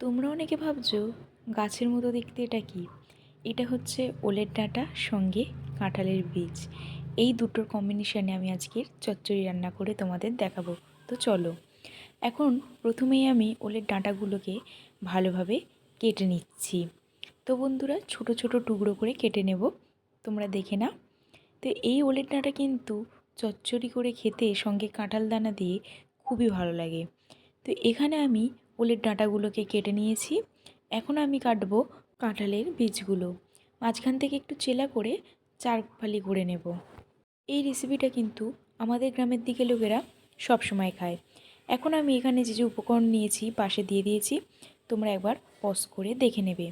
তোমরা অনেকে ভাবছ গাছের মতো দেখতে এটা কি? এটা হচ্ছে ওলের ডাঁটা, সঙ্গে কাঁঠালের বীজ। এই দুটোর কম্বিনেশানে আমি আজকের চচ্চড়ি রান্না করে তোমাদের দেখাবো। তো চলো, এখন প্রথমেই আমি ওলের ডাঁটাগুলোকে ভালোভাবে কেটে নিচ্ছি। তো বন্ধুরা, ছোট ছোট টুকরো করে কেটে নেব, তোমরা দেখে না তো এই ওলের ডাঁটা কিন্তু চচ্চড়ি করে খেতে সঙ্গে কাঁঠাল দানা দিয়ে খুবই ভালো লাগে। তো এখানে আমি ওলের ডাঁটাগুলোকে কেটে নিয়েছি। এখন আমি কাটব কাঁঠালের বীজগুলো। মাঝখান থেকে একটু চেলা করে চার ফালি করে নেব। এই রেসিপিটা কিন্তু আমাদের গ্রামের দিকে লোকেরা সব সময় খায়। এখন আমি এখানে যে যে উপকরণ নিয়েছি, পাশে দিয়ে দিয়েছি, তোমরা একবার পজ করে দেখে নেবে।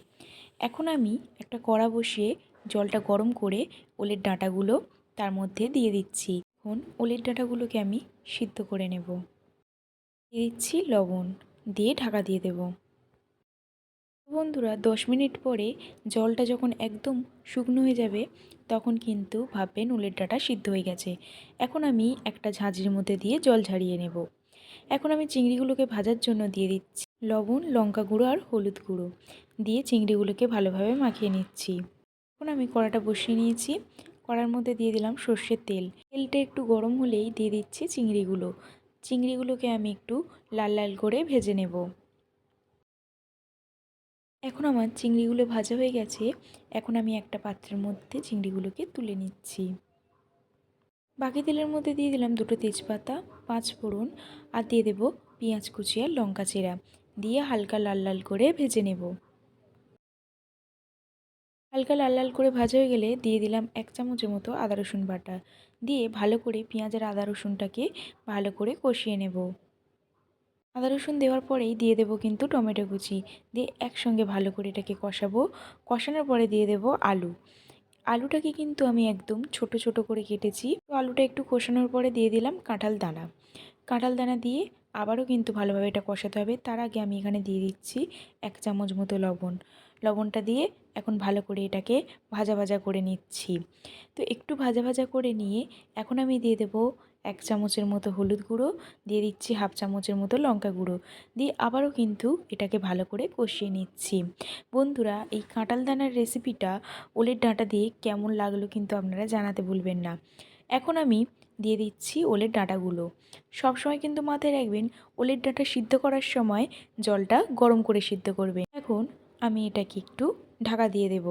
এখন আমি একটা কড়া বসিয়ে জলটা গরম করে ওলের ডাঁটাগুলো তার মধ্যে দিয়ে দিচ্ছি। এখন ওলের ডাঁটাগুলোকে আমি সিদ্ধ করে নেব। দিয়ে দিচ্ছি লবণ। দিয়ে ঢাকা দিয়ে দেব। বন্ধুরা, দশ মিনিট পরে জলটা যখন একদম শুকনো হয়ে যাবে, তখন কিন্তু ভাববেন উলের ডাঁটা সিদ্ধ হয়ে গেছে। এখন আমি একটা ঝাঁঝরির মধ্যে দিয়ে জল ঝারিয়ে নেব। এখন আমি চিংড়িগুলোকে ভাজার জন্য দিয়ে দিচ্ছি লবণ, লঙ্কা গুঁড়ো আর হলুদ গুঁড়ো দিয়ে চিংড়িগুলোকে ভালোভাবে মাখিয়ে নিচ্ছি। এখন আমি কড়াটা বসিয়ে নিয়েছি। কড়ার মধ্যে দিয়ে দিলাম সর্ষের তেল। তেলটা একটু গরম হলেই দিয়ে দিচ্ছি চিংড়িগুলো। চিংড়িগুলোকে আমি একটু লাল লাল করে ভেজে নেব। এখন আমার চিংড়িগুলো ভাজা হয়ে গেছে। এখন আমি একটা পাত্রের মধ্যে চিংড়িগুলোকে তুলে নিচ্ছি। বাকি তেলের মধ্যে দিয়ে দিলাম দুটো তেজপাতা, পাঁচ ফোড়ন আর দিয়ে দেবো পেঁয়াজ কুচি আর লঙ্কা চেরা। দিয়ে হালকা লাল লাল করে ভেজে নেব। হালকা লাল লাল করে ভাজা হয়ে গেলে দিয়ে দিলাম এক চামচের মতো আদা রসুন বাটা। দিয়ে ভালো করে পেঁয়াজ আর আদা রসুনটাকে ভালো করে কষিয়ে নেব। আদা রসুন দেওয়ার পরেই দিয়ে দেব কিন্তু টমেটো কুচি। দিয়ে একসঙ্গে ভালো করে এটাকে কষাবো। কষানোর পরে দিয়ে দেব আলু। আলুটাকে কিন্তু আমি একদম ছোট ছোট করে কেটেছি। তো আলুটা একটু কষানোর পরে দিয়ে দিলাম কাঁঠাল দানা। কাঁঠাল দানা দিয়ে আবারও কিন্তু ভালোভাবে এটা কষাতে হবে। তার আগে আমি এখানে দিয়ে দিচ্ছি এক চামচ মতো লবণ। লবণটা দিয়ে এখন ভালো করে এটাকে ভাজা ভাজা করে নিচ্ছি। তো একটু ভাজা ভাজা করে নিয়ে এখন আমি দিয়ে দেবো এক চামচের মতো হলুদ গুঁড়ো, দিয়ে দিচ্ছি হাফ চামচের মতো লঙ্কা গুঁড়ো। দিয়ে আবারও কিন্তু এটাকে ভালো করে কষিয়ে নিচ্ছি। বন্ধুরা, এই কাঁঠাল দানার রেসিপিটা ওলের ডাঁটা দিয়ে কেমন লাগল কিন্তু আপনারা জানাতে ভুলবেন না। এখন আমি দিয়ে দিচ্ছি ওলের ডাঁটাগুলো। সবসময় কিন্তু মাথায় রাখবেন, ওলের ডাঁটা সিদ্ধ করার সময় জলটা গরম করে সিদ্ধ করবেন। এখন আমি এটাকে একটু ঢাকা দিয়ে দেব।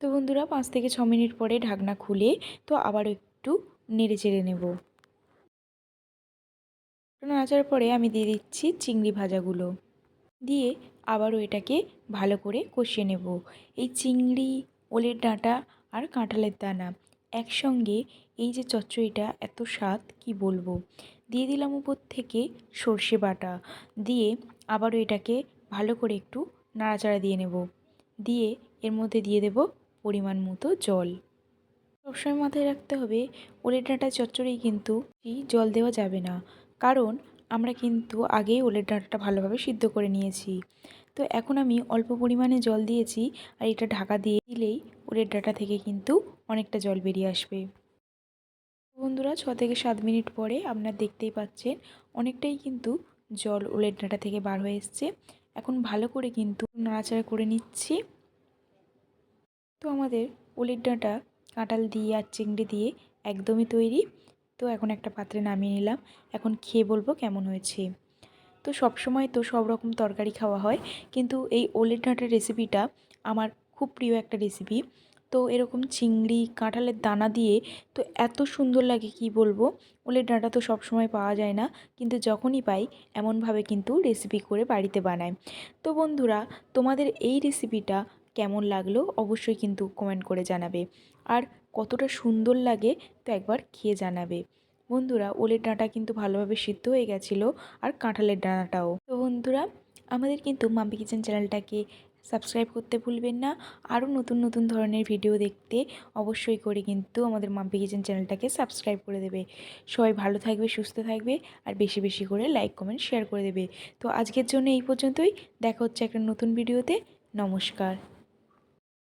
তো বন্ধুরা, পাঁচ থেকে ছ মিনিট পরে ঢাকনা খুলে তো আবার একটু নেড়ে চেড়ে নেব। নাচার পরে আমি দিয়ে দিচ্ছি চিংড়ি ভাজাগুলো। দিয়ে আবারও এটাকে ভালো করে কষিয়ে নেব। এই চিংড়ি, ওলের ডাঁটা আর কাঁঠালের দানা একসঙ্গে এই যে চচ্চড়িটা, এত স্বাদ, কি বলব? দিয়ে দিলাম উপর থেকে সর্ষে বাটা। দিয়ে আবারও এটাকে ভালো করে একটু নাড়াচাড়া দিয়ে নেব। দিয়ে এর মধ্যে দিয়ে দেব পরিমাণ মতো জল। সবসময় মাথায় রাখতে হবে, ওলের ডাঁটা চচ্চড়ি কিন্তু জল দেওয়া যাবে না। কারণ আমরা কিন্তু আগেই ওলের ডাঁটাটা ভালোভাবে সিদ্ধ করে নিয়েছি। তো এখন আমি অল্প পরিমাণে জল দিয়েছি আর এটা ঢাকা দিয়ে দিলেই ওলের ডাঁটা থেকে কিন্তু অনেকটা জল বেরিয়ে আসবে। বন্ধুরা, ছ থেকে সাত মিনিট পরে আপনারা দেখতেই পাচ্ছেন অনেকটাই কিন্তু জল ওলের ডাঁটা থেকে বার হয়ে এসছে। এখন ভালো করে কিন্তু নাড়াচাড়া করে নিচ্ছি। তো আমাদের ওলের ডাঁটা কাঁঠাল দিয়ে আর চিংড়ি দিয়ে একদমই তৈরি। তো এখন একটা পাত্রে নামিয়ে নিলাম। এখন খেয়ে বলব কেমন হয়েছে। তো সব সময় তো সব রকম তরকারি খাওয়া হয়। কিন্তু এই ওলের ডাঁটার রেসিপিটা আমার খুব প্রিয় একটা রেসিপি তো এরকম চিংড়ি, কাঁঠালের দানা দিয়ে তো এত সুন্দর লাগে কি বলব? ওলের ডাঁটা তো সব সময় পাওয়া যায় না, কিন্তু যখনই পাই এমনভাবে কিন্তু রেসিপি করে বাড়িতে বানায় তো বন্ধুরা, তোমাদের এই রেসিপিটা কেমন লাগল অবশ্যই কিন্তু কমেন্ট করে জানাবে। আর কতটা সুন্দর লাগে তো একবার খেয়ে জানাবে। বন্ধুরা, ওলের ডাঁটা কিন্তু ভালোভাবে সিদ্ধ হয়ে গেছিল, আর কাঁঠালের ডাঁটাও। তো বন্ধুরা, আমাদের কিন্তু মাম্পি কিচেন চ্যানেলটাকে সাবস্ক্রাইব করতে ভুলবেন না। আরও নতুন নতুন ধরনের ভিডিও দেখতে অবশ্যই করে কিন্তু আমাদের মাম্পি কিচেন চ্যানেলটাকে সাবস্ক্রাইব করে দেবে। সবাই ভালো থাকবে, সুস্থ থাকবে আর বেশি বেশি করে লাইক, কমেন্ট, শেয়ার করে দেবে। তো আজকের জন্য এই পর্যন্তই। দেখা হচ্ছে একটা নতুন ভিডিওতে। নমস্কার।